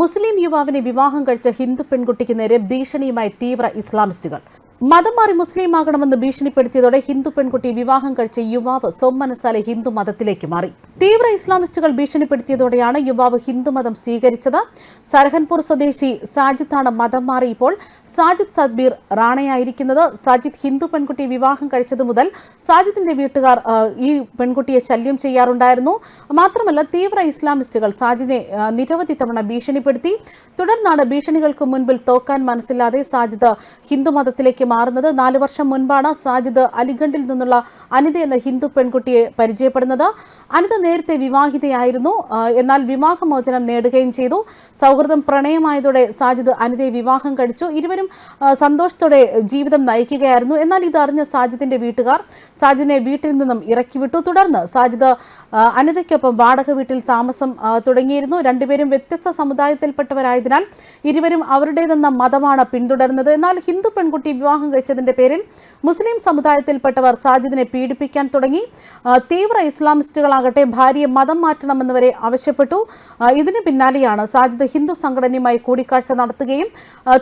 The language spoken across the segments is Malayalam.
മുസ്ലിം യുവാവിനെ വിവാഹം കഴിച്ച ഹിന്ദു പെൺകുട്ടിക്ക് നേരെ ഭീഷണിയുമായി തീവ്ര ഇസ്ലാമിസ്റ്റുകൾ. മതം മാറി മുസ്ലിം ആകണമെന്ന് ഭീഷണിപ്പെടുത്തിയതോടെ ഹിന്ദു പെൺകുട്ടി വിവാഹം കഴിച്ച യുവാവ് സോമനസാലെ ഹിന്ദു മതത്തിലേക്ക് മാറി. തീവ്ര ഇസ്ലാമിസ്റ്റുകൾ ഭീഷണിപ്പെടുത്തിയതോടെയാണ് യുവാവ് ഹിന്ദുമതം സ്വീകരിച്ചത്. സർഹൻപൂർ സ്വദേശി സാജിത്താണ് മതം മാറി ഇപ്പോൾ. സാജിദ് സദ്ബീർ റാണയായിരിക്കുന്നത്. സാജിദ് ഹിന്ദു പെൺകുട്ടി വിവാഹം കഴിച്ചതു മുതൽ സാജിദിന്റെ വീട്ടുകാർ ഈ പെൺകുട്ടിയെ ശല്യം ചെയ്യാറുണ്ടായിരുന്നു. മാത്രമല്ല തീവ്ര ഇസ്ലാമിസ്റ്റുകൾ സാജിദിനെ നിരവധി തവണ ഭീഷണിപ്പെടുത്തി. തുടർന്നാണ് ഭീഷണികൾക്ക് മുൻപിൽ തോക്കാൻ മനസ്സില്ലാതെ സാജിദ് ഹിന്ദു മാറുന്നത് നാല് വർഷം മുൻപാണ് സാജിദ് അലിഗണ്ടിൽ നിന്നുള്ള അനിത എന്ന ഹിന്ദു പെൺകുട്ടിയെ പരിചയപ്പെടുന്നത്. അനിത നേരത്തെ വിവാഹിതയായിരുന്നു. എന്നാൽ വിവാഹമോചനം നേടുകയും ചെയ്തു. സൗഹൃദം പ്രണയമായതോടെ സാജിദ് അനിതയെ വിവാഹം കഴിച്ചു. ഇരുവരും സന്തോഷത്തോടെ ജീവിതം നയിക്കുകയായിരുന്നു. എന്നാൽ ഇതറിഞ്ഞ സാജിദിന്റെ വീട്ടുകാർ സാജിദിനെ വീട്ടിൽ നിന്നും ഇറക്കിവിട്ടു. തുടർന്ന് സാജിദ് അനിതയ്ക്കൊപ്പം വാടക വീട്ടിൽ താമസം തുടങ്ങിയിരുന്നു. രണ്ടുപേരും വ്യത്യസ്ത സമുദായത്തിൽപ്പെട്ടവരായതിനാൽ ഇരുവരും അവരുടേതെന്ന മതമാണ് പിന്തുടരുന്നത്. എന്നാൽ ഹിന്ദു പെൺകുട്ടി വിവാഹം കഴിച്ചതിന്റെ പേരിൽ മുസ്ലിം സമുദായത്തിൽപ്പെട്ടവർ സാജിദിനെ പീഡിപ്പിക്കാൻ തുടങ്ങി. തീവ്ര ഇസ്ലാമിസ്റ്റുകളാകട്ടെ ഭാര്യയെ മതം മാറ്റണമെന്നുവരെ ആവശ്യപ്പെട്ടു. ഇതിന് പിന്നാലെയാണ് സാജിദ് ഹിന്ദു സംഘടനയുമായി കൂടിക്കാഴ്ച നടത്തുകയും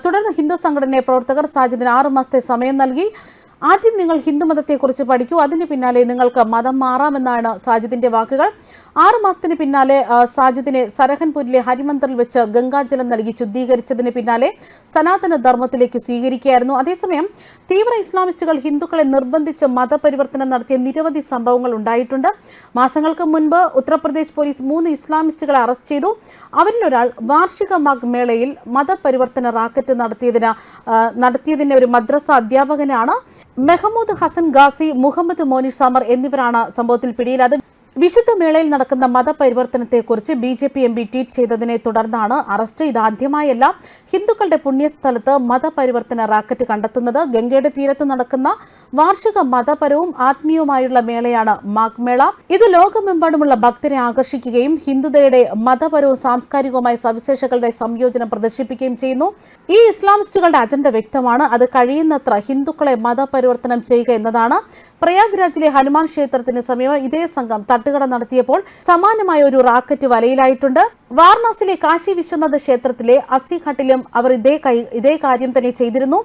തുടർന്ന് ഹിന്ദു സംഘടനയെ പ്രവർത്തകർ സാജിദിന് ആറുമാസത്തെ സമയം നൽകി. ആദ്യം നിങ്ങൾ ഹിന്ദുമതത്തെക്കുറിച്ച് പഠിക്കൂ. അതിന് പിന്നാലെ നിങ്ങൾക്ക് മതം മാറാമെന്നാണ് സാജിദിന്റെ വാക്കുകൾ. ആറു മാസത്തിന് പിന്നാലെ സാജിദിനെ സരഹൻപൂരിലെ ഹരിമന്ദറിൽ വെച്ച് ഗംഗാജലം നൽകി ശുദ്ധീകരിച്ചതിന് പിന്നാലെ സനാതന ധർമ്മത്തിലേക്ക് സ്വീകരിക്കുകയായിരുന്നു. അതേസമയം തീവ്ര ഇസ്ലാമിസ്റ്റുകൾ ഹിന്ദുക്കളെ നിർബന്ധിച്ച് മതപരിവർത്തനം നടത്തിയ നിരവധി സംഭവങ്ങൾ ഉണ്ടായിട്ടുണ്ട്. മാസങ്ങൾക്ക് മുൻപ് ഉത്തർപ്രദേശ് പോലീസ് മൂന്ന് ഇസ്ലാമിസ്റ്റുകളെ അറസ്റ്റ് ചെയ്തു. അവരിൽ ഒരാൾ വാർഷിക മഗ് മേളയിൽ മതപരിവർത്തന റാക്കറ്റ് നടത്തിയതിന് നടത്തിയതിന്റെ നടത്തിയതിന് ഒരു മദ്രസ അധ്യാപകനാണ്. മെഹമ്മൂദ് ഹസൻ ഗാസി മുഹമ്മദ് മോനിഷ് സമർ എന്നിവരാണ് സംഭവത്തിൽ പിടിയിലായത്. വിശുദ്ധ മേളയിൽ നടക്കുന്ന മതപരിവർത്തനത്തെക്കുറിച്ച് B J P M P tweet ചെയ്തതിനെ തുടർന്നാണ് അറസ്റ്റ്. ഇതാദ്യമായല്ല ഹിന്ദുക്കളുടെ പുണ്യസ്ഥലത്ത് മതപരിവർത്തന റാക്കറ്റ് കണ്ടെത്തുന്നത്. ഗംഗയുടെ തീരത്ത് നടക്കുന്ന വാർഷിക മതപരവും ആത്മീയവുമായുള്ള മേളയാണ് മാഗ് മേള. ഇത് ലോകമെമ്പാടുമുള്ള ഭക്തരെ ആകർഷിക്കുകയും ഹിന്ദുതയുടെ മതപരവും സാംസ്കാരികവുമായ സവിശേഷതകളുടെ സംയോജനം പ്രദർശിപ്പിക്കുകയും ചെയ്യുന്നു. ഈ ഇസ്ലാമിസ്റ്റുകളുടെ അജണ്ട വ്യക്തമാണ്. അത് കഴിയുന്നത്ര ഹിന്ദുക്കളെ മതപരിവർത്തനം ചെയ്യുക എന്നതാണ് പ്രയാഗ്രാജിലെ ഹനുമാൻ ക്ഷേത്രത്തിന് സമീപം ഇതേ സംഘം തട്ടുകട നടത്തിയപ്പോൾ സമാനമായ ഒരു റാക്കറ്റ് വലയിലായിട്ടുണ്ട്. വാരണാസിയിലെ കാശി വിശ്വനാഥ ക്ഷേത്രത്തിലെ അസിഘട്ടിലും അവർ ഇതേ ഇതേ കാര്യം തന്നെ ചെയ്തിരുന്നു.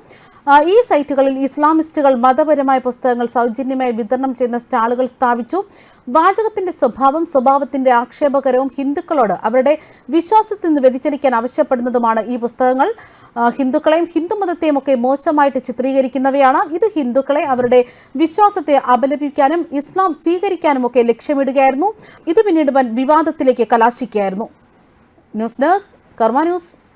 ഈ സൈറ്റുകളിൽ ഇസ്ലാമിസ്റ്റുകൾ മതപരമായ പുസ്തകങ്ങൾ സൗജന്യമായി വിതരണം ചെയ്യുന്ന സ്റ്റാളുകൾ സ്ഥാപിച്ചു. വാചകത്തിന്റെ സ്വഭാവം സ്വഭാവത്തിന്റെ ആക്ഷേപകരവും ഹിന്ദുക്കളോട് അവരുടെ വിശ്വാസത്തിൽ നിന്ന് വ്യതിചലിക്കാൻ ആവശ്യപ്പെടുന്നതുമാണ് ഈ പുസ്തകങ്ങൾ. ഹിന്ദുക്കളെയും ഹിന്ദുമതത്തെയും ഒക്കെ മോശമായിട്ട് ചിത്രീകരിക്കുന്നവയാണ്. ഇത് ഹിന്ദുക്കളെ അവരുടെ വിശ്വാസത്തെ അപലപിക്കാനും ഇസ്ലാം സ്വീകരിക്കാനും ഒക്കെ ലക്ഷ്യമിടുകയായിരുന്നു. ഇത് പിന്നീട് വൻ വിവാദത്തിലേക്ക് കലാശിക്കുകയായിരുന്നു. News desk Karma news.